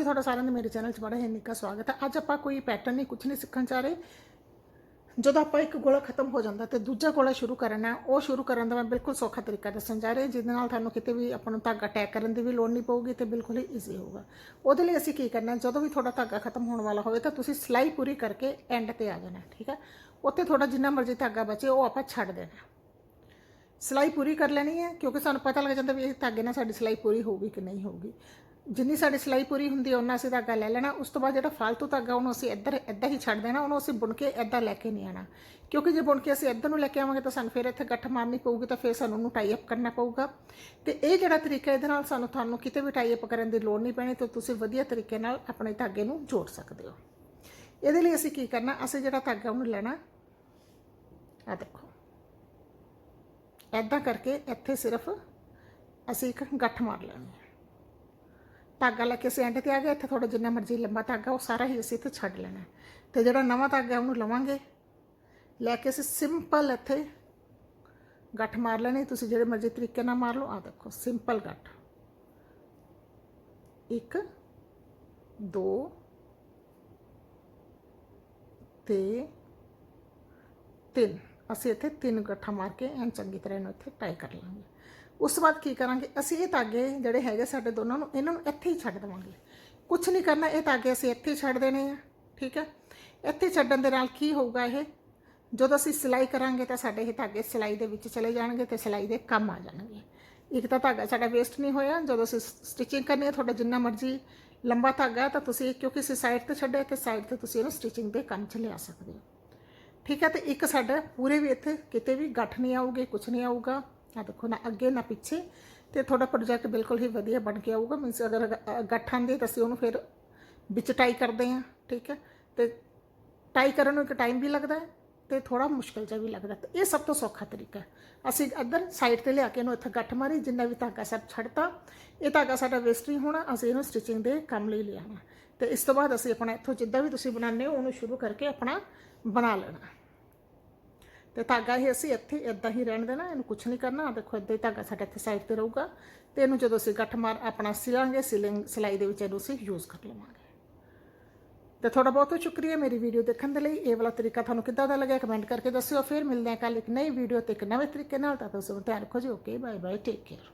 ਜੀ ਤੁਹਾਡਾ ਸਾਰਿਆਂ ਦਾ ਮੇਰੇ ਚੈਨਲ 'ਚ ਬੜਾ ਹੀ ਨਿੱਘਾ ਸਵਾਗਤ ਹੈ। ਅੱਜ ਆਪਾਂ ਕੋਈ ਪੈਟਰਨ ਨਹੀਂ ਕੁਝ ਨਹੀਂ ਸਿੱਖਣ ਜਾ ਰਹੇ। ਜਦੋਂ ਆਪਾਂ ਇੱਕ ਗੋਲਾ ਖਤਮ ਹੋ ਜਾਂਦਾ ਤੇ ਦੂਜਾ ਗੋਲਾ ਸ਼ੁਰੂ ਕਰਨਾ ਉਹ ਸ਼ੁਰੂ ਕਰਨ ਦਾ ਮੈਂ ਬਿਲਕੁਲ ਸੌਖਾ ਤਰੀਕਾ ਦੱਸਣ ਜਾ ਰਹੀ, ਜਿਹਦੇ ਨਾਲ ਤੁਹਾਨੂੰ ਕਿਤੇ ਵੀ ਆਪਾਂ ਨੂੰ ਧਾਗਾ ਟੈਗ ਕਰਨ ਦੀ ਵੀ ਲੋੜ ਨਹੀਂ ਪਊਗੀ ਤੇ ਬਿਲਕੁਲ ਹੀ ਈਜ਼ੀ ਹੋਊਗਾ। ਉਹਦੇ ਲਈ ਅਸੀਂ ਕੀ ਕਰਨਾ ਜਦੋਂ ਵੀ ਤੁਹਾਡਾ ਧਾਗਾ ਖਤਮ ਹੋਣ ਵਾਲਾ ਹੋਵੇ ਤਾਂ ਤੁਸੀਂ ਸਿਲਾਈ ਪੂਰੀ ਕਰਕੇ ਐਂਡ ਤੇ ਆ ਜਾਣਾ, ਠੀਕ ਹੈ? ਉੱਥੇ ਤੁਹਾਡਾ ਜਿੰਨਾ ਮਰਜ਼ੀ ਧਾਗਾ ਬਚੇ, ਉਹ ਆਪਾਂ ਛੱਡ ਦੇਣਾ। ਸਿਲਾਈ ਪੂਰੀ ਕਰ ਲੈਣੀ ਹੈ, ਕਿਉਂਕਿ ਸਾਨੂੰ ਪਤਾ ਲੱਗ ਜਾਂਦਾ ਵੀ ਇਹ ਧਾਗੇ ਨਾਲ ਸਾਡੀ ਸਿਲਾਈ ਪੂਰੀ ਹੋਊਗੀ ਕਿ ਨਹੀਂ ਹੋਊਗੀ। ਜਿੰਨੀ ਸਾਡੀ ਸਿਲਾਈ ਪੂਰੀ ਹੁੰਦੀ ਹੈ ਉਹਨਾਂ ਅਸੀਂ ਧਾਗਾ ਲੈ ਲੈਣਾ। ਉਸ ਤੋਂ ਬਾਅਦ ਜਿਹੜਾ ਫਾਲਤੂ ਧਾਗਾ ਉਹਨੂੰ ਅਸੀਂ ਇੱਧਰ ਇੱਦਾਂ ਹੀ ਛੱਡ ਦੇਣਾ, ਉਹਨੂੰ ਅਸੀਂ ਬੁਣ ਕੇ ਇੱਦਾਂ ਲੈ ਕੇ ਨਹੀਂ ਆਣਾ ਕਿਉਂਕਿ ਜੇ ਬੁਣ ਕੇ ਅਸੀਂ ਇੱਧਰ ਨੂੰ ਲੈ ਕੇ ਆਵਾਂਗੇ, ਤਾਂ ਸਾਨੂੰ ਫਿਰ ਇੱਥੇ ਗੱਠ ਮਾਰਨੀ ਪਊਗੀ, ਤਾਂ ਫਿਰ ਸਾਨੂੰ ਉਹਨੂੰ ਟਾਈ ਅਪ ਕਰਨਾ ਪਊਗਾ। ਤੇ ਇਹ ਜਿਹੜਾ ਤਰੀਕਾ ਇਹਦੇ ਨਾਲ ਸਾਨੂੰ ਤੁਹਾਨੂੰ ਕਿਤੇ ਵੀ ਟਾਈ ਅਪ ਕਰਨ ਦੀ ਲੋੜ ਨਹੀਂ ਪੈਣੀ, ਤੇ ਤੁਸੀਂ ਵਧੀਆ ਤਰੀਕੇ ਨਾਲ ਆਪਣੇ ਧਾਗੇ ਨੂੰ ਜੋੜ ਸਕਦੇ ਹੋ। ਇਹਦੇ ਲਈ ਅਸੀਂ ਕੀ ਕਰਨਾ, ਅਸੀਂ ਜਿਹੜਾ ਧਾਗਾ ਉਹਨੂੰ ਲੈਣਾ ਆ ਦੇਖੋ। ਐਦਾਂ ਕਰਕੇ ਇੱਥੇ ਸਿਰਫ ਅਸੀਂ ਇੱਕ ਗੱਠ ਮਾਰ ਲੈਣੀ ਧਾਗਾ ਲੈ ਕੇ ਅਸੀਂ ਐਂਡ ਤੇ ਆ ਗਏ, ਇੱਥੇ ਥੋੜਾ ਜਿੰਨਾ ਮਰਜ਼ੀ ਲੰਬਾ ਧਾਗਾ, ਉਹ ਸਾਰਾ ਹੀ ਅਸੀਂ ਇੱਥੇ ਛੱਡ ਲੈਣਾ। ਹੈ। ਤੇ ਜਿਹੜਾ ਨਵਾਂ ਧਾਗਾ ਉਹਨੂੰ ਲਵਾਂਗੇ। ਲੈ ਕੇ ਅਸੀਂ ਸਿੰਪਲ ਇੱਥੇ ਗੱਠ ਮਾਰ ਲੈਣੀ, ਤੁਸੀਂ ਜਿਹੜੇ ਮਰਜ਼ੀ ਤਰੀਕੇ ਨਾਲ ਮਾਰ ਲਓ ਆ ਦੇਖੋ ਸਿੰਪਲ ਗੱਠ। ਇੱਕ, ਦੋ, ਤੇ ਤਿੰਨ। ਅਸੀਂ ਇੱਥੇ ਤਿੰਨ ਗੱਠਾਂ ਮਾਰ ਕੇ ਐਨ ਚੰਗੀ ਤਰ੍ਹਾਂ ਇਹਨੂੰ ਇੱਥੇ ਟਾਈ ਕਰ ਲਾਂਗੇ। ਉਸ ਤੋਂ ਬਾਅਦ ਕੀ ਕਰਾਂਗੇ? ਅਸੀਂ ਇਹ ਧਾਗੇ ਜਿਹੜੇ ਹੈਗੇ ਸਾਡੇ ਦੋਨਾਂ ਨੂੰ, ਇਹਨਾਂ ਨੂੰ ਇੱਥੇ ਹੀ ਛੱਡ ਦੇਵਾਂਗੇ। ਕੁਝ ਨਹੀਂ ਕਰਨਾ, ਇਹ ਧਾਗੇ ਅਸੀਂ ਇੱਥੇ ਹੀ ਛੱਡ ਦੇਣੇ ਆ, ਠੀਕ ਹੈ ਇੱਥੇ ਛੱਡਣ ਦੇ ਨਾਲ ਕੀ ਹੋਊਗਾ ਇਹ? ਜਦੋਂ ਅਸੀਂ ਸਿਲਾਈ ਕਰਾਂਗੇ ਤਾਂ ਸਾਡੇ ਇਹ ਧਾਗੇ ਸਿਲਾਈ ਦੇ ਵਿੱਚ ਚਲੇ ਜਾਣਗੇ ਤੇ ਸਿਲਾਈ ਦੇ ਕੰਮ ਆ ਜਾਣਗੇ। ਇੱਕ ਤਾਂ ਧਾਗਾ ਸਾਡਾ ਵੇਸਟ ਨਹੀਂ ਹੋਇਆ, ਜਦੋਂ ਅਸੀਂ ਸਟਿਚਿੰਗ ਕਰਨੀ ਹੈ ਤੁਹਾਡਾ ਜਿੰਨਾ ਮਰਜ਼ੀ ਲੰਬਾ ਧਾਗਾ ਤਾਂ ਤੁਸੀਂ ਕਿਉਂਕਿ ਅਸੀਂ ਸਾਈਡ ਤੇ ਛੱਡਿਆ, ਤੇ ਸਾਈਡ ਤੇ ਤੁਸੀਂ ਇਹਨੂੰ ਸਟਿਚਿੰਗ ਦੇ ਕੰਮ 'ਚ ਲਿਆ ਸਕਦੇ ਹੋ। ਠੀਕ ਹੈ ਤੇ ਇੱਕ ਸਾਡਾ ਪੂਰੇ ਵੀ ਇੱਥੇ ਕਿਤੇ ਵੀ ਗੱਠ ਨਹੀਂ ਆਊਗੀ ਕੁਝ ਨਹੀਂ ਆਊਗਾ। ਆ ਦੇਖੋ ਨਾ, ਅੱਗੇ ਨਾ ਪਿੱਛੇ, ਤੇ ਤੁਹਾਡਾ ਪ੍ਰੋਜੈਕਟ ਬਿਲਕੁਲ ਹੀ ਵਧੀਆ ਬਣ ਕੇ ਆਊਗਾ। ਮੀਨਸ ਅਗਰ ਗ- ਗੱਠ ਆਉਂਦੀ ਤਾਂ ਅਸੀਂ ਉਹਨੂੰ ਫਿਰ ਵਿੱਚ ਟਾਈ ਕਰਦੇ ਹਾਂ, ਠੀਕ ਹੈ? ਤੇ ਟਾਈ ਕਰਨ ਨੂੰ ਇੱਕ ਟਾਈਮ ਵੀ ਲੱਗਦਾ ਹੈ ਤੇ ਥੋੜਾ ਮੁਸ਼ਕਲ ਜਿਹਾ ਵੀ ਲੱਗਦਾ ਤੇ ਇਹ ਸਭ ਤੋਂ ਸੌਖਾ ਤਰੀਕਾ ਅਸੀਂ ਇੱਧਰ ਸਾਈਡ ਤੇ ਲਿਆ ਕੇ ਇਹਨੂੰ ਇੱਥੇ ਗੱਠ ਮਾਰੀ, ਜਿੰਨਾ ਵੀ ਧਾਗਾ ਸਭ ਛੱਡਤਾ, ਇਹ ਧਾਗਾ ਸਾਡਾ ਵੇਸਟ ਨਹੀਂ ਹੋਣਾ, ਅਸੀਂ ਇਹਨੂੰ ਸਟਿਚਿੰਗ ਦੇ ਕੰਮ ਲਈ ਲਿਆਣਾ ਤੇ ਇਸ ਤੋਂ ਬਾਅਦ ਅਸੀਂ ਆਪਣਾ ਇੱਥੋਂ ਜਿੱਦਾਂ ਵੀ ਤੁਸੀਂ ਬਣਾਉਂਦੇ ਹੋ, ਉਹਨੂੰ ਸ਼ੁਰੂ ਕਰਕੇ ਆਪਣਾ ਬਣਾ ਲੈਣਾ ਤੇ ਧਾਗਾ ਹੀ ਅਸੀਂ ਇੱਥੇ ਇਦਾਂ ਹੀ ਰਹਿਣ ਦੇਣਾ, ਇਹਨੂੰ ਕੁਝ ਨਹੀਂ ਕਰਨਾ, ਆਹ ਦੇਖੋ ਇਦਾਂ ਹੀ ਧਾਗਾ ਸਾਡਾ ਇੱਥੇ ਸਾਈਡ ਤੇ ਰਹੂਗਾ। ਤੇ ਇਹਨੂੰ ਜਦੋਂ ਅਸੀਂ ਗੱਠ ਮਾਰ ਆਪਣਾ ਸਿਲਾਂਗੇ, ਸਿਲਿੰਗ ਸਿਲਾਈ ਦੇ ਵਿੱਚ ਇਹਨੂੰ ਅਸੀਂ ਯੂਜ਼ ਕਰ ਲਵਾਂਗੇ। ਤੇ ਤੁਹਾਡਾ ਬਹੁਤ ਬਹੁਤ ਸ਼ੁਕਰੀਆ ਮੇਰੀ ਵੀਡੀਓ ਦੇਖਣ ਦੇ ਲਈ। ਇਹ ਵਾਲਾ ਤਰੀਕਾ ਤੁਹਾਨੂੰ ਕਿੱਦਾਂ ਦਾ ਲੱਗਿਆ ਕਮੈਂਟ ਕਰਕੇ ਦੱਸਿਓ। ਫਿਰ ਮਿਲਦੇ ਹਾਂ ਕੱਲ ਇੱਕ ਨਈ ਵੀਡੀਓ ਤੇ ਇੱਕ ਨਵੇਂ ਤਰੀਕੇ ਨਾਲ। ਤਾਂ ਤੁਸੀਂ ਧਿਆਨ ਰੱਖੋ ਜੀ। Okay bye bye take care